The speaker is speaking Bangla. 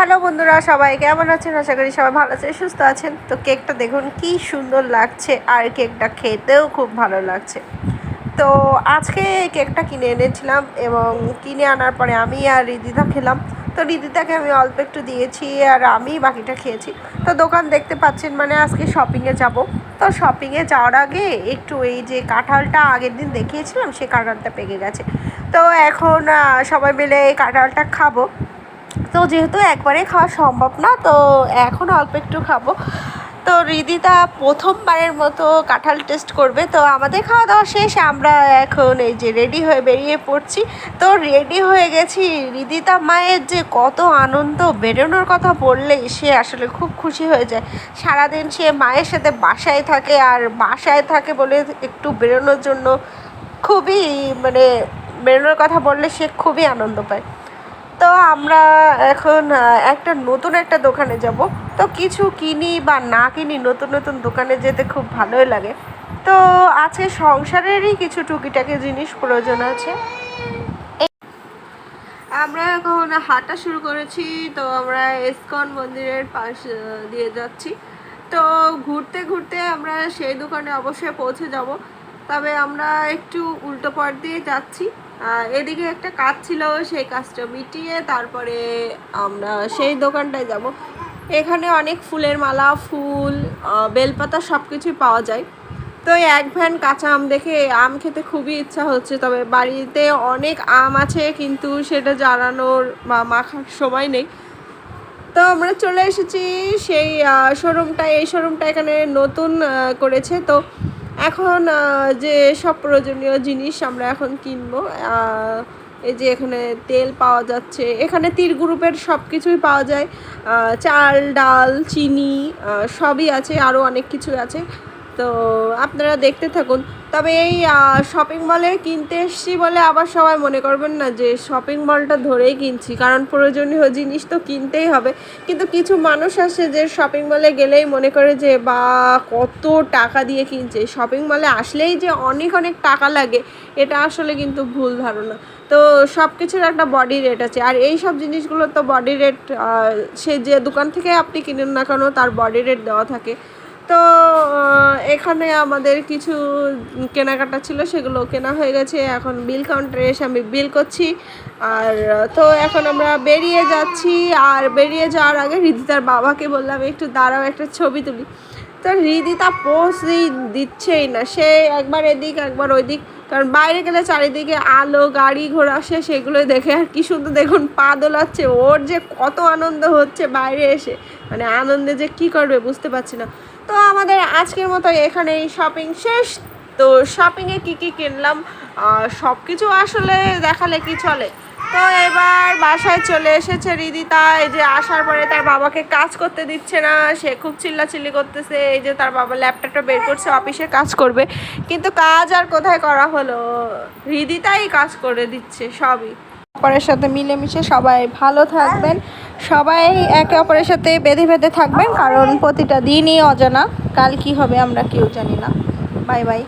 হ্যালো বন্ধুরা, সবাই কেমন আছেন? আশা করি সবাই ভালো আছেন, সুস্থ আছেন। তো কেকটা দেখুন, কি সুন্দর লাগছে, আর কেকটা খেতেও খুব ভালো লাগছে। তো আজকে কেকটা কিনে এনেছিলাম এবং কিনে আনার পরে আমি আর রিদিদা খেলাম। তো রিদিতাকে আমি অল্প একটু দিয়েছি আর আমি বাকিটা খেয়েছি। তো দোকান দেখতে পাচ্ছেন মানে আজকে শপিংয়ে যাব। তো শপিংয়ে যাওয়ার আগে একটু এই যে কাঁঠালটা আগের দিন দেখিয়েছিলাম সেই কাঁঠালটা পেকে গেছে। তো এখন সবাই মিলে এই কাঁঠালটা খাব। তো যেহেতু একবারে খাওয়া সম্ভব না, তো এখন অল্প একটু খাব। তো রিদিতা প্রথমবারের মতো কাঁঠাল টেস্ট করবে। তো আমাদের খাওয়া দাওয়া শেষ, আমরা এখন এই যে রেডি হয়ে বেরিয়ে পড়ছি। তো রেডি হয়ে গেছি। রিদিতা মায়ের যে কত আনন্দ, বেরোনোর কথা বললেই সে আসলে খুব খুশি হয়ে যায়। সারাদিন সে মায়ের সাথে বাসায় থাকে আর বাসায় থাকে বলে একটু বেরোনোর জন্য খুবই মানে বেরোনোর কথা বললে সে খুবই আনন্দ পায়। তো আমরা এখন একটা নতুন একটা দোকানে যাব। তো কিছু কিনি বা না কিনি নতুন নতুন দোকানে যেতে খুব ভালোই লাগে। তো আছে সংসারেরই কিছু টুকিটাকি জিনিস প্রয়োজন আছে। আমরা এখন হাঁটা শুরু করেছি, তো আমরা এসকন মন্দিরের পাশ দিয়ে যাচ্ছি। তো ঘুরতে ঘুরতে আমরা সেই দোকানে অবশ্যই পৌঁছে যাব। তবে আমরা একটু উল্টো পথ দিয়ে যাচ্ছি। এদিকে একটা কাজ ছিল, সেই কাজটা মিটিয়ে তারপরে আমরা সেই দোকানটায় যাব। এখানে অনেক ফুলের মালা, ফুল বেলপাতা সব কিছুই পাওয়া যায়। তো এক ভ্যান কাঁচা আম দেখে আম খেতে খুবই ইচ্ছা হচ্ছে, তবে বাড়িতে অনেক আম আছে, কিন্তু সেটা জ্বালানোর বা মাখার সময় নেই। তো আমরা চলে এসেছি সেই শোরুমটা এই শোরুমটা এখানে নতুন করেছে। তো এখন যে সব প্রয়োজনীয় জিনিস আমরা এখন কিনবো এই যে এখানে তেল পাওয়া যাচ্ছে, এখানে তীর গ্রুপের সব কিছুই পাওয়া যায় চাল, ডাল, চিনি সবই আছে আরও অনেক কিছু আছে। তো আপনারা দেখতে থাকুন। তবে এই শপিং মলে কিনতে এসছি বলে আবার সবাই মনে করবেন না যে শপিং মলটা ধরেই কিনছি। কারণ প্রয়োজনীয় জিনিস তো কিনতেই হবে। কিন্তু কিছু মানুষ আসে যে শপিং মলে গেলেই মনে করে যে, বা, কত টাকা দিয়ে কিনছে। শপিং মলে আসলেই যে অনেক অনেক টাকা লাগে, এটা আসলে কিন্তু ভুল ধারণা। তো সব কিছুর একটা বডি রেট আছে। আর এই সব জিনিসগুলো তো বডি রেট সে যে দোকান থেকে আপনি কিনুন না কেন, তার বডি রেট দেওয়া থাকে। তো এখানে আমাদের কিছু কেনাকাটা ছিল, সেগুলো কেনা হয়ে গেছে। এখন বিল কাউন্টারে এসে আমি বিল করছি। আর, তো এখন আমরা বেরিয়ে যাচ্ছি। আর বেরিয়ে যাওয়ার আগে হৃদিতার বাবাকে বললাম, একটু দাঁড়াও, একটা ছবি তুলি। তো হৃদিতা পোস্টই দিচ্ছেই না। সে একবার এদিক, একবার ওইদিক। কারণ বাইরে গেলে চারিদিকে আলো, গাড়ি ঘোড়া, সে সেগুলো দেখে আর কি সুন্দর দেখুন পা দোলাচ্ছে। ওর যে কত আনন্দ হচ্ছে বাইরে এসে। মানে আনন্দে যে কি করবে বুঝতে পারছি না। তো আমাদের আজকের মতো এখানেই শপিং শেষ। তো শপিংয়ে কী কী কিনলাম? সব কিছু আসলে দেখালে কি চলে? তো এবার বাসায় চলে এসেছে রিদিতা। এই যে আসার পরে তার বাবাকে কাজ করতে দিচ্ছে না, সে খুব চিল্লাচিল্লি করতেছে। এই যে তার বাবা ল্যাপটপটা বের করছে, অফিসে কাজ করবে। কিন্তু কাজ আর কোথায় করা হলো? হৃদিতাই কাজ করে দিচ্ছে সবই। অপরের সাথে মিলেমিশে সবাই ভালো থাকবেন। সবাই একে অপরের সাথে বেঁধে বেঁধে থাকবেন, কারণ প্রতিটা দিনই অজানা। কাল কি হবে আমরা কেউ জানি না। Bye bye.